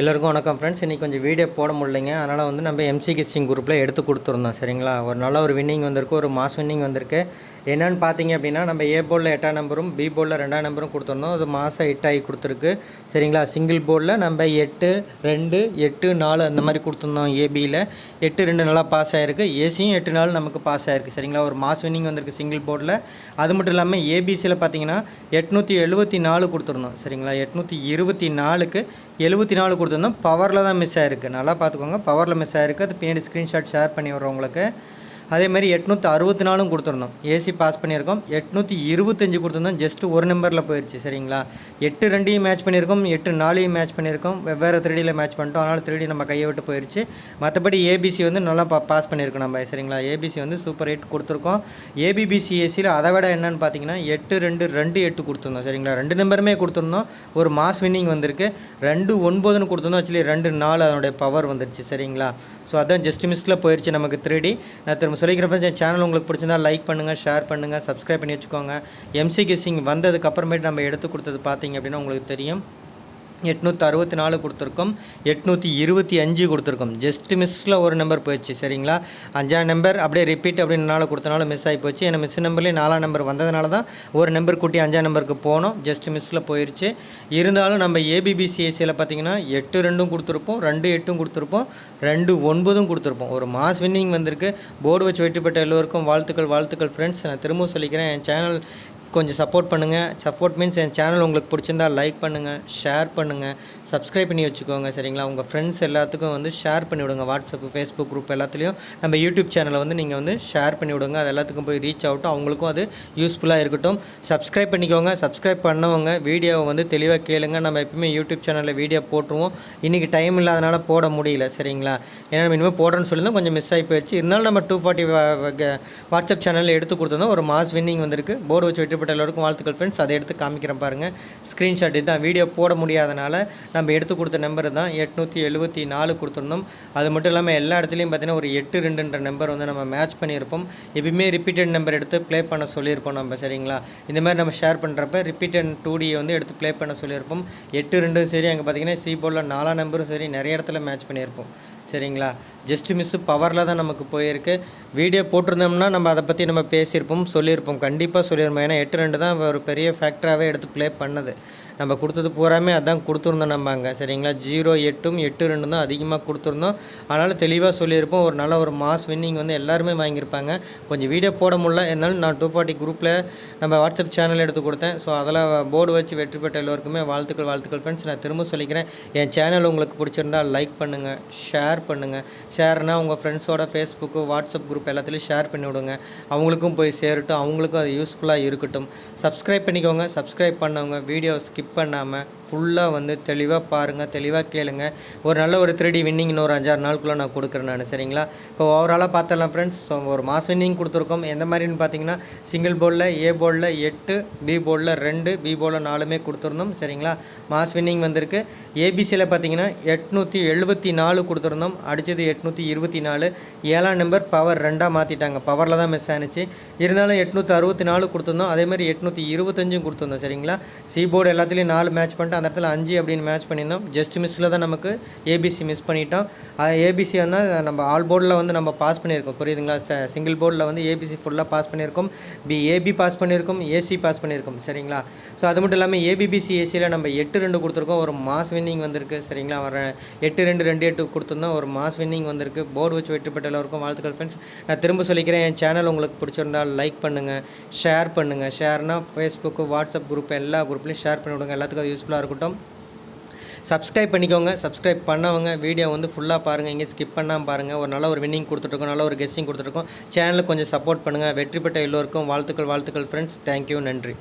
எல்லோருக்கும் வணக்கம் ஃப்ரெண்ட்ஸ் இன்றைக்கி கொஞ்சம் வீடியோ போட முடியலைங்க. அதனால் வந்து நம்ம எம்சி கிஸ்டிங் குரூப்பில் எடுத்து கொடுத்துருந்தோம் சரிங்களா? ஒரு நல்ல ஒரு வின்னிங் வந்திருக்கு ஒரு மாஸ் வின்னிங் வந்திருக்கு. என்னென்னு பார்த்தீங்க அப்படின்னா நம்ம ஏ போர்டில் எட்டாம் நம்பரும் பி போர்டில் ரெண்டாம் நம்பரும் கொடுத்துருந்தோம். அது மாதம் எட்டாகி கொடுத்துருக்கு சரிங்களா? சிங்கிள் போர்டில் நம்ம எட்டு ரெண்டு எட்டு நாலு அந்த மாதிரி கொடுத்துருந்தோம் ஏபியில் எட்டு ரெண்டு நல்லா பாஸ் ஆகிருக்கு ஏசியும் எட்டு நாள் நமக்கு பாஸ் ஆகிருக்கு சரிங்களா? ஒரு மாஸ் வின்னிங் வந்திருக்கு சிங்கிள் போர்டில் அது மட்டும் இல்லாமல் ஏபிசியில் பார்த்தீங்கன்னா எட்நூற்றி எழுபத்தி நாலு கொடுத்துருந்தோம் சரிங்களா? எட்நூற்றி இருபத்தி நாலுக்கு எழுபத்தி நாலு கொடுத்துருந்தோம். பவரில் தான் மிஸ் ஆகிருக்கு நல்லா பார்த்துக்கோங்க. பவரில் மிஸ் ஆகிருக்கு அது பின்னாடி ஸ்க்ரீன்ஷாட் ஷேர் பண்ணி வர்றவங்களுக்கு அதேமாதிரி அதே மாதிரி எட்நூற்றி அறுபத்தி நாலும் கொடுத்துருந்தோம் ஏசி பாஸ் பண்ணியிருக்கோம். எட்நூற்றி இருபத்தஞ்சி கொடுத்துருந்தோம். ஜஸ்ட்டு ஒரு நம்பரில் போயிடுச்சு சரிங்களா? எட்டு ரெண்டையும் மேட்ச் பண்ணியிருக்கோம். எட்டு நாலையும் மேட்ச் பண்ணியிருக்கோம். வெவ்வேறு த்ரீடியில் மேட்ச் பண்ணிட்டோம். அதனால் த்ரீடி நம்ம கையை விட்டு போயிடுச்சு மற்றபடி ஏபிசி வந்து நல்லா பா பாஸ் பண்ணியிருக்கோம் நம்ம. சரிங்களா? ஏபிசி வந்து சூப்பர் எயிட் கொடுத்துருக்கோம். ஏபிபிசிஎஸ்சியில் அதை விட என்னென்னு பார்த்தீங்கன்னா எட்டு ரெண்டு ரெண்டு எட்டு கொடுத்துருந்தோம். சரிங்களா? ரெண்டு நம்பருமே கொடுத்துருந்தோம். ஒரு மாஸ் வின்னிங் வந்திருக்கு. ரெண்டு ஒன்பதுன்னு கொடுத்துருந்தோம். ஆக்சுவலி ரெண்டு நாலு அதனுடைய பவர் வந்துருச்சு. சரிங்களா? ஸோ அதான் ஜஸ்ட் மிஸ்டில் போயிடுச்சு நமக்கு த்ரீடி நான் திரும்ப சொல்லிக்கிறப்ப என் சேனல் உங்களுக்கு பிடிச்சிருந்தா லைக் பண்ணுங்கள் ஷேர் பண்ணுங்கள் சப்ஸ்கிரைப் பண்ணி வச்சுக்கோங்க. எம்சி கிசிங் வந்ததுக்கப்புறமேட்டு நம்ம எடுத்து கொடுத்தது பார்த்தீங்க அப்படின்னா உங்களுக்கு தெரியும். எட்நூற்றி அறுபத்தி நாலு கொடுத்துருக்கோம் எட்நூற்றி இருபத்தி அஞ்சு கொடுத்துருக்கோம். ஜஸ்ட் மிஸ்ஸில் ஒரு நம்பர் போயிடுச்சு சரிங்களா? அஞ்சாம் நம்பர் அப்படியே ரிப்பீட் அப்படின்னால கொடுத்தனால மிஸ் ஆகி போச்சு. ஏன்னா மிஸ் நம்பர்லேயே நாலாம் நம்பர் வந்ததுனால தான் ஒரு நம்பர் கூட்டி அஞ்சாம் நம்பருக்கு போனோம். ஜஸ்ட் மிஸ்ஸில் போயிடுச்சு இருந்தாலும் நம்ம ஏபிபிசிஎஸ்சியில் பார்த்தீங்கன்னா எட்டு ரெண்டும் கொடுத்துருப்போம் ரெண்டு எட்டும் கொடுத்துருப்போம் ரெண்டு ஒன்பதும் கொடுத்துருப்போம். ஒரு மாஸ் வின்னிங் வந்திருக்கு. போர்டு வச்சு வெற்றி பெற்ற எல்லோருக்கும் வாழ்த்துக்கள் வாழ்த்துக்கள் ஃப்ரெண்ட்ஸ் நான் திரும்பவும் சொல்லிக்கிறேன் என் சேனல் கொஞ்சம் சப்போர்ட் பண்ணுங்கள் சப்போர்ட் மீன்ஸ் என் சேனல் உங்களுக்கு பிடிச்சிருந்தா லைக் பண்ணுங்கள் ஷேர் பண்ணுங்கள் சப்ஸ்கிரைப் பண்ணி வச்சுக்கோங்க சரிங்களா? உங்கள் ஃப்ரெண்ட்ஸ் எல்லாத்துக்கும் வந்து ஷேர் பண்ணி விடுங்க. வாட்ஸ்அப் ஃபேஸ்புக் குரூப் எல்லாத்துலேயும் நம்ம யூடியூப் சேனலை வந்து நீங்கள் வந்து ஷேர் பண்ணி விடுங்க. அது எல்லாத்துக்கும் போய் ரீச் ஆகட்டும் அவங்களுக்கும் அது யூஸ்ஃபுல்லாக இருக்கட்டும். சப்ஸ்கிரைப் பண்ணிக்கோங்க. சப்ஸ்கிரைப் பண்ணவங்க வீடியோவை வந்து தெளிவாக கேளுங்க. நம்ம எப்பவுமே யூடியூப் சேனலில் வீடியோ போட்டுருவோம். இன்றைக்கி டைம் இல்லாதனால போட முடியல சரிங்களா? ஏன்னா நம்ம இனிமேல் போடுறேன்னு சொல்லியிருந்தோம் கொஞ்சம் மிஸ் ஆகி போயிடுச்சு இருந்தாலும் நம்ம டூ ஃபார்ட்டி வாட்ஸ்அப் சேனலில் எடுத்து கொடுத்துருந்தோம். ஒரு மாஸ் வின்னிங் வந்திருக்கு. போர்டு வச்சு வெற்றி பெற்ற எல்லோருக்கும் வாழ்த்துக்கள் ஃப்ரெண்ட்ஸ் அதை எடுத்து காமிக்கிறேன் பாருங்கள் ஸ்க்ரீன்ஷாட் இதுதான் வீடியோ போட முடியாதனால நம்ம எடுத்து கொடுத்த நம்பர் தான் எட்நூற்றி எழுபத்தி நாலு கொடுத்துருந்தோம். அது மட்டும் இல்லாமல் எல்லா இடத்துலையும் பார்த்தீங்கன்னா ஒரு எட்டு ரெண்டுன்ற நம்பர் வந்து நம்ம மேட்ச் பண்ணியிருப்போம். எப்பயுமே ரிப்பீட்டட் நம்பர் எடுத்து ப்ளே பண்ண சொல்லியிருப்போம் நம்ம சரிங்களா? இந்த மாதிரி நம்ம ஷேர் பண்ணுறப்ப ரிப்பீட்டட் டூ டியை வந்து எடுத்து ப்ளே பண்ண சொல்லியிருப்போம். எட்டு ரெண்டும் சரி அங்கே பார்த்தீங்கன்னா சி போலில் நாலாம் நம்பரும் சரி நிறைய இடத்துல மேட்ச் பண்ணியிருப்போம். சரிங்களா? ஜஸ்ட் மிஸ்ஸு பவரில் தான் நமக்கு போயிருக்கு. வீடியோ போட்டிருந்தோம்னா நம்ம அதை பற்றி நம்ம பேசியிருப்போம் சொல்லியிருப்போம். கண்டிப்பாக சொல்லியிருப்போம் ஏன்னா எட்டு ரெண்டு தான் ஒரு பெரிய ஃபேக்டராகவே எடுத்து ப்ளே பண்ணது. நம்ம கொடுத்தது பூராமே அதான் கொடுத்துருந்தோம் நம்ம அங்கே சரிங்களா? ஜீரோ எட்டும் எட்டு ரெண்டும் தான் அதிகமாக கொடுத்துருந்தோம். அதனால் தெளிவாக சொல்லியிருப்போம். ஒரு நல்ல ஒரு மாஸ் வின்னிங் வந்து எல்லாருமே வாங்கியிருப்பாங்க. கொஞ்சம் வீடியோ போட முடியல. இருந்தாலும் நான் டூ பார்ட்டி குரூப்பில் நம்ம வாட்ஸ்அப் சேனல் எடுத்து கொடுத்தேன். ஸோ அதில் போர்டு வச்சு வெற்றி பெற்ற எல்லோருக்குமே வாழ்த்துக்கள் வாழ்த்துக்கள் ஃப்ரெண்ட்ஸ் நான் திரும்ப சொல்லிக்கிறேன். என் சேனல் உங்களுக்கு பிடிச்சிருந்தா லைக் பண்ணுங்கள் ஷேர் பண்ணுங்கள் ஷேர்னால் உங்கள் ஃப்ரெண்ட்ஸோட ஃபேஸ்புக்கு வாட்ஸ்அப் குரூப் எல்லாத்துலேயும் ஷேர் பண்ணி விடுங்க. அவங்களுக்கும் போய் சேரட்டும். அவங்களுக்கும் அது யூஸ்ஃபுல்லாக இருக்கட்டும். சப்ஸ்கிரைப் பண்ணிக்கோங்க. சப்ஸ்கிரைப் பண்ணவங்க வீடியோ ஸ்கிப் பண்ணாமல் ஃபுல்லாக வந்து தெளிவாக பாருங்கள் தெளிவாக கேளுங்க. ஒரு நல்ல ஒரு த்ரீ டி வின்னிங் இன்னொரு அஞ்சாறு நாளுக்குள்ளே நான் கொடுக்குறேன் நான் சரிங்களா? இப்போ ஓவராலாக பார்த்தலாம் ஃப்ரெண்ட்ஸ் ஸோ ஒரு மாஸ் வின்னிங் கொடுத்துருக்கோம். எந்த மாதிரின்னு பார்த்தீங்கன்னா சிங்கிள் போர்டில் ஏ போர்டில் எட்டு பி போர்டில் ரெண்டு பி போர்டில் நாலுமே கொடுத்துருந்தோம் சரிங்களா? மாஸ் வின்னிங் வந்திருக்கு. ஏபிசியில் பார்த்தீங்கன்னா எட்நூற்றி எழுபத்தி நாலு கொடுத்துருந்தோம். அடித்தது எட்நூற்றி இருபத்தி நாலு. ஏழாம் நம்பர் பவர் ரெண்டாக மாற்றிட்டாங்க பவரில் தான் மிஸ் ஆனிச்சு. இருந்தாலும் எட்நூற்றி அறுபத்தி நாலு கொடுத்துருந்தோம். அதேமாதிரி எட்நூற்றி இருபத்தஞ்சும் கொடுத்துருந்தோம் சரிங்களா? சி போர்டு எல்லாத்துலேயும் நாலு மேட்ச் பண்ணிட்டு அந்த இடத்துல அஞ்சு அப்படின்னு மேட்ச் பண்ணியிருந்தோம். ஜஸ்ட் மிஸ்ஸில் தான் நமக்கு ஏபிசி மிஸ் பண்ணிட்டோம். அது ஏபிசி வந்து நம்ம ஆல் போர்டில் வந்து நம்ம பாஸ் பண்ணியிருக்கோம். புரியுதுங்களா? சிங்கிள் போர்டில் வந்து ஏபிசி ஃபுல்லாக பாஸ் பண்ணியிருக்கோம். பி ஏபி பாஸ் பண்ணியிருக்கோம். ஏசி பாஸ் பண்ணியிருக்கோம். சரிங்களா? ஸோ அது மட்டும் இல்லாமல் ஏபிபிசி ஏசியில் நம்ம எட்டு ரெண்டு கொடுத்துருக்கோம். ஒரு மாஸ் வின்னிங் வந்திருக்கு. சரிங்களா? வர எட்டு ரெண்டு ரெண்டு எட்டு கொடுத்துருந்தோம். ஒரு மாஸ் வின்னிங் வந்திருக்கு. போர்டு வச்சு வெற்றி பெற்ற எல்லோருக்கும் வாழ்த்துக்கள் ஃப்ரெண்ட்ஸ் நான் திரும்ப சொல்லிக்கிறேன். என் சேனல் உங்களுக்கு பிடிச்சிருந்தால் லைக் பண்ணுங்கள் ஷேர் பண்ணுங்கள் ஷேர்னால் ஃபேஸ்புக்கு வாட்ஸ்அப் குரூப் எல்லா குரூப்லேயும் ஷேர் பண்ணி விடுங்க எல்லாத்துக்கும் அது யூஸ்ஃபுல்லாக இருக்கட்டும். சப்ஸ்கிரைப் பண்ணிக்கோங்க. சப்ஸ்கிரைப் பண்ணவங்க வீடியோ வந்து ஃபுல்லாக பாருங்கள் இங்கே ஸ்கிப் பண்ணாமல் பாருங்கள் ஒரு நல்ல ஒரு வின்னிங் கொடுத்துட்ருக்கோம் நல்ல ஒரு கெஸ்டிங் கொடுத்துருக்கோம் சேனலுக்கு கொஞ்சம் சப்போர்ட் பண்ணுங்கள் வெற்றி பெற்ற எல்லோருக்கும் வாழ்த்துக்கள் வாழ்த்துக்கள் ஃப்ரெண்ட்ஸ் தேங்க்யூ நன்றி.